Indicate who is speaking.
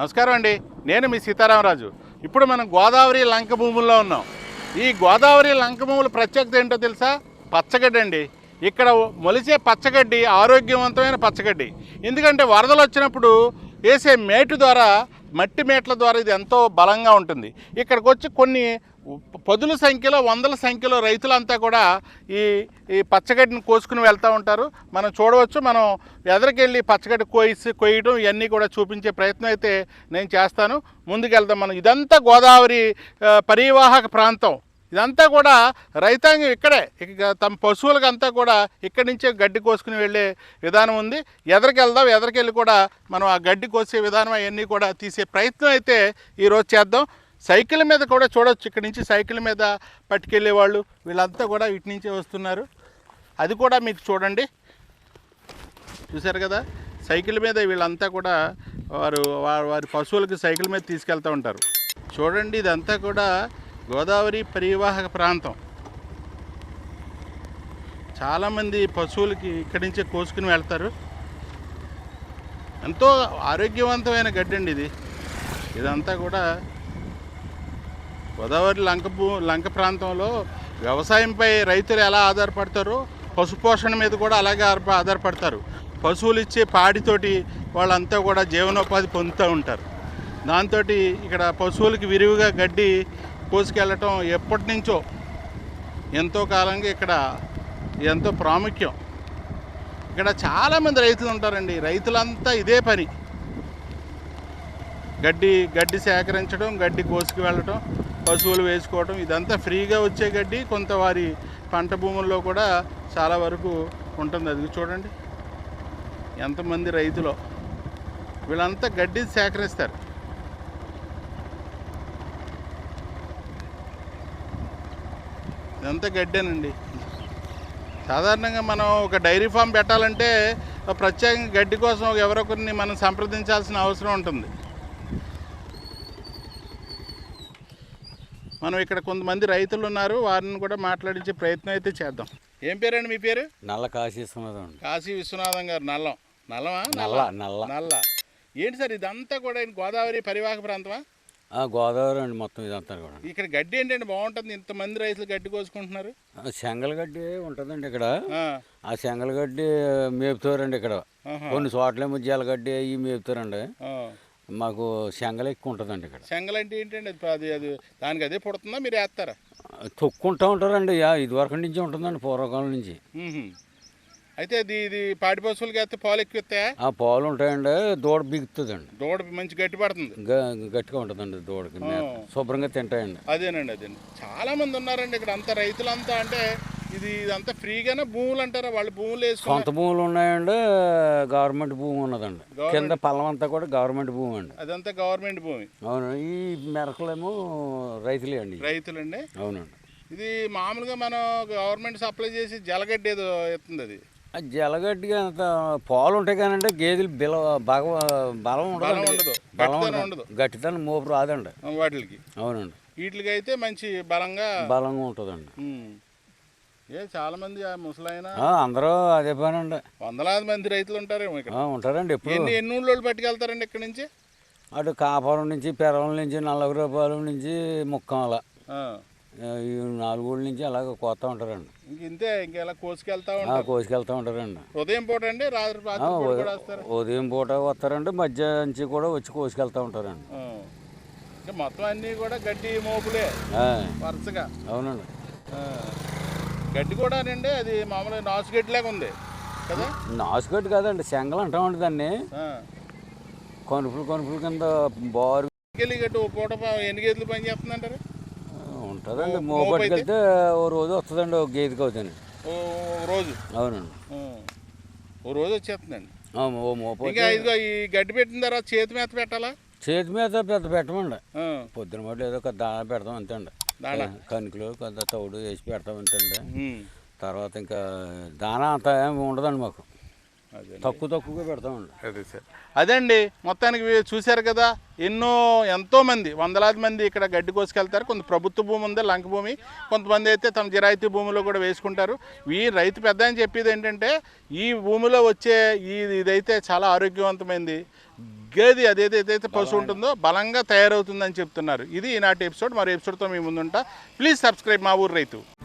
Speaker 1: నమస్కారం అండి. నేను మీ సీతారామరాజు. ఇప్పుడు మనం గోదావరి లంక భూముల్లో ఉన్నాం. ఈ గోదావరి లంక భూముల ప్రత్యేకత ఏంటో తెలుసా? పచ్చగడ్డి అండి. ఇక్కడ మొలిచే పచ్చగడ్డి ఆరోగ్యవంతమైన పచ్చగడ్డి. ఎందుకంటే వరదలు వచ్చినప్పుడు వేసే మేటు ద్వారా మట్టి మేట్ల ద్వారా ఇది ఎంతో బలంగా ఉంటుంది. ఇక్కడికి వచ్చి కొన్ని పదుల సంఖ్యలో వందల సంఖ్యలో రైతులంతా కూడా ఈ ఈ పచ్చగడ్డిని కోసుకుని వెళ్తూ ఉంటారు. మనం చూడవచ్చు మనం ఎదరికెళ్ళి పచ్చగడ్డి కోయిసి కొయ్యడం ఇవన్నీ కూడా చూపించే ప్రయత్నం అయితే నేను చేస్తాను. ముందుకెళ్దాం మనం. ఇదంతా గోదావరి పరివాహక ప్రాంతం. ఇదంతా కూడా రైతాంగం ఇక్కడే. ఇక తమ పశువులకంతా కూడా ఇక్కడి నుంచే గడ్డి కోసుకుని వెళ్ళే విధానం ఉంది. ఎదరికెళ్దాం ఎదరికెళ్ళి కూడా మనం ఆ గడ్డి కోసే విధానం అవన్నీ కూడా తీసే ప్రయత్నం అయితే ఈరోజు చేద్దాం. సైకిల్ మీద కూడా చూడొచ్చు. ఇక్కడి నుంచి సైకిల్ మీద పట్టుకెళ్ళే వాళ్ళు వీళ్ళంతా కూడా ఇటు నుంచే వస్తున్నారు. అది కూడా మీకు చూడండి. చూశారు కదా? సైకిల్ మీద వీళ్ళంతా కూడా వారు వారి వారి పశువులకి సైకిల్ మీద తీసుకెళ్తూ ఉంటారు. చూడండి ఇదంతా కూడా గోదావరి పరివాహక ప్రాంతం. చాలామంది పశువులకి ఇక్కడి నుంచే కోసుకుని వెళ్తారు. ఎంతో ఆరోగ్యవంతమైన గడ్డి అండి ఇది. ఇదంతా కూడా గోదావరి లంక భూ లంక ప్రాంతంలో వ్యవసాయంపై రైతులు ఎలా ఆధారపడతారో పశుపోషణ మీద కూడా అలాగే ఆధార- ఆధారపడతారు. పశువులు ఇచ్చే పాడితోటి వాళ్ళంతా కూడా జీవనోపాధి పొందుతూ ఉంటారు. దాంతో ఇక్కడ పశువులకి విరివిగా గడ్డి కోసుకెళ్ళటం ఎప్పటి నుంచో ఎంతో కాలంగా ఇక్కడ ఎంతో ప్రాముఖ్యం. ఇక్కడ చాలామంది రైతులు ఉంటారండి. రైతులంతా ఇదే పని. గడ్డి గడ్డి సేకరించడం గడ్డి కోసుకు వెళ్ళటం పశువులు వేసుకోవడం ఇదంతా ఫ్రీగా వచ్చే గడ్డి కొంత వారి పంట భూముల్లో కూడా చాలా వరకు ఉంటుంది. అది చూడండి. ఎంతమంది రైతులు. వీళ్ళంతా గడ్డి సేకరిస్తారు. ఇదంతా గడ్డేనండి. సాధారణంగా మనం ఒక డైరీ ఫామ్ పెట్టాలంటే ప్రత్యేకంగా గడ్డి కోసం ఎవరొకరిని మనం సంప్రదించాల్సిన అవసరం ఉంటుంది. మనం ఇక్కడ కొంతమంది రైతులు ఉన్నారు వారిని కూడా మాట్లాడించే ప్రయత్నం అయితే చేద్దాం. ఏం పేరండి మీ పేరు?
Speaker 2: నల్ల కాశీస్తున్నది అండి.
Speaker 1: కాశీ విశ్వనాథం గారు నల్లం. నల్లమా?
Speaker 2: నల్ల నల్ల.
Speaker 1: నల్ల. ఏంటి సార్ ఇదంతా కూడా గోదావరి పరివాహక ప్రాంతమా?
Speaker 2: ఆ, గోదావరి అండి మొత్తం ఇదంతా కూడా.
Speaker 1: ఇక్కడ గడ్డి ఏంటండి? బాగుంటుంది. ఇంతమంది రైతులు గడ్డి కోసుకుంటున్నారు.
Speaker 2: ఆ, శంగలగడ్డి ఉంటుందండి ఇక్కడ.
Speaker 1: ఆ,
Speaker 2: ఆ శంగలగడ్డి మేపుతారండి ఇక్కడ. కొన్ని చోట్లేమో జలగడ్డి అవి మేపుతారండి. మాకు శంగల ఎక్కువ ఉంటుందండి ఇక్కడ.
Speaker 1: శంగల్ అంటే ఏంటండి? అది అది అది దానికి అదే పుడుతుందా? మీరు వేస్తారా?
Speaker 2: తొక్కుంటూ ఉంటారండి. యా ఇదివరకు నుంచి ఉంటుందండి పూర్వకాలం నుంచి.
Speaker 1: అయితే ఇది ఇది పాడి పశువులకి వేస్తే పాలు ఎక్కువ ఇస్తాయా
Speaker 2: ఆ పాలు ఉంటాయండి. దూడ బిగుతుందండి.
Speaker 1: దూడ మంచి గట్టి పడుతుంది.
Speaker 2: గ- గట్టిగా ఉంటుందండి దూడకి. శుభ్రంగా తింటాయండి.
Speaker 1: అదేనండి అదేనండి. చాలా మంది ఉన్నారండి ఇక్కడ. అంతా రైతులంతా అంటే ఇది ఇదంతా ఫ్రీగానే భూములు అంటారా? వాళ్ళు భూములు
Speaker 2: సొంత భూములు ఉన్నాయండి గవర్నమెంట్ భూమి ఉన్నదండి. కింద పల్లం అంతా కూడా గవర్నమెంట్ భూమి అండి.
Speaker 1: అదంతా గవర్నమెంట్ భూమి.
Speaker 2: అవును ఈ మెరకలేమో రైతులే అండి
Speaker 1: రైతులండి?
Speaker 2: అవునండి.
Speaker 1: ఇది మామూలుగా మనం గవర్నమెంట్ సప్లై చేసి జలగడ్డి ఏదో ఇస్తుంది అది.
Speaker 2: ఆ జలగడ్డిగా అంత పాలు ఉంటాయి కానంటే గేదెలు బిల బాగా బలం ఉండదు. బలం ఉండదు. గట్టిదనం మోపు రాదండి.
Speaker 1: వాటికి.
Speaker 2: అవునండి.
Speaker 1: వీటికి అయితే మంచి బలంగా
Speaker 2: బలంగా ఉంటుందండి.
Speaker 1: ఏ చాలా మంది ఆ,
Speaker 2: అందరూ అదే పని అండి
Speaker 1: వందలాది మంది రైతులు ఉంటారేమో ఇక్కడ
Speaker 2: ఉంటారండి ఎప్పుడు.
Speaker 1: ఎన్ని ఎన్ని ఊళ్ళో పట్టుకెళ్తారండి ఇక్కడ నుంచి?
Speaker 2: అటు కాపురం నుంచి పెరవల నుంచి నల్లగురపాలెం నుంచి ముక్కాల నాలుగు ఊళ్ళ నుంచి అలాగ కోస్తా ఉంటారండి.
Speaker 1: ఇంక ఇంతే ఇంక ఇలా కోసుకెళ్తా ఉంటారు.
Speaker 2: కోసుకెళ్తా ఉంటారండి.
Speaker 1: ఉదయం పూట అండి రాత్రి
Speaker 2: ఉదయం-
Speaker 1: కూడా వస్తారు?
Speaker 2: ఉదయం పూట వస్తారండి మధ్య నుంచి కూడా వచ్చి కోసుకెళ్తా ఉంటారండి.
Speaker 1: మొత్తం అన్నీ కూడా గడ్డి మోపులే వరుసగా.
Speaker 2: అవునండి.
Speaker 1: గడ్డి కూడా అండి అది మామూలుగా నాసు గడ్డిలాగా ఉంది. కదా?
Speaker 2: నాసుగడ్డి కాదండి శంగలు అంటామండి దాన్ని. కనుపులు కనుపుల కింద బారు.
Speaker 1: గడ్డి ఓ పూట ఎన్ని గేదెలు పని చేస్తుందంటారు?
Speaker 2: ఉంటుందండి
Speaker 1: మో- మోపు
Speaker 2: మోపట్టుకు
Speaker 1: అయితే?
Speaker 2: వెళ్తే ఓ రోజు వస్తుందండి ఒక గేదెకి
Speaker 1: ఓ రోజు?
Speaker 2: అవునండి.
Speaker 1: ఓ రోజు వచ్చేస్తుందండి.
Speaker 2: ఓ మోపు
Speaker 1: ఇంకా ఇదిగో ఈ గడ్డి పెట్టిన తర్వాత చేతి మీద పెట్టాలా?
Speaker 2: చేతి మీద పెద్ద పెట్టమండి. పొద్దున మటు ఏదో ఒక దాన పెడతాం అంతండి
Speaker 1: దానా?
Speaker 2: కనుకలు కొంత తౌడు వేసి పెడతాం అంతండి
Speaker 1: ఉమ్.
Speaker 2: తర్వాత ఇంకా దానా అంత ఏమి ఉండదండి మాకు. తక్కువ తక్కువగా పెడతామండి.
Speaker 1: అదే సార్. అదండి మొత్తానికి చూశారు కదా ఎన్నో ఎంతోమంది వందలాది మంది ఇక్కడ గడ్డి కోసుకెళ్తారు. కొంత ప్రభుత్వ భూమి ఉంది లంక భూమి. కొంతమంది అయితే తమ జిరాయితీ భూమిలో కూడా వేసుకుంటారు. ఈ రైతు పెద్ద అని చెప్పేది ఏంటంటే ఈ భూమిలో వచ్చే ఈ ఇదైతే చాలా ఆరోగ్యవంతమైంది. గేది అదేదైతే పశువు ఉంటుందో బలంగా తయారవుతుందని చెప్తున్నారు. ఇది ఈనాటి ఎపిసోడ్. మరో ఎపిసోడ్తో మీ ముందుంటా. ప్లీజ్ సబ్స్క్రైబ్ మా ఊరు రైతు.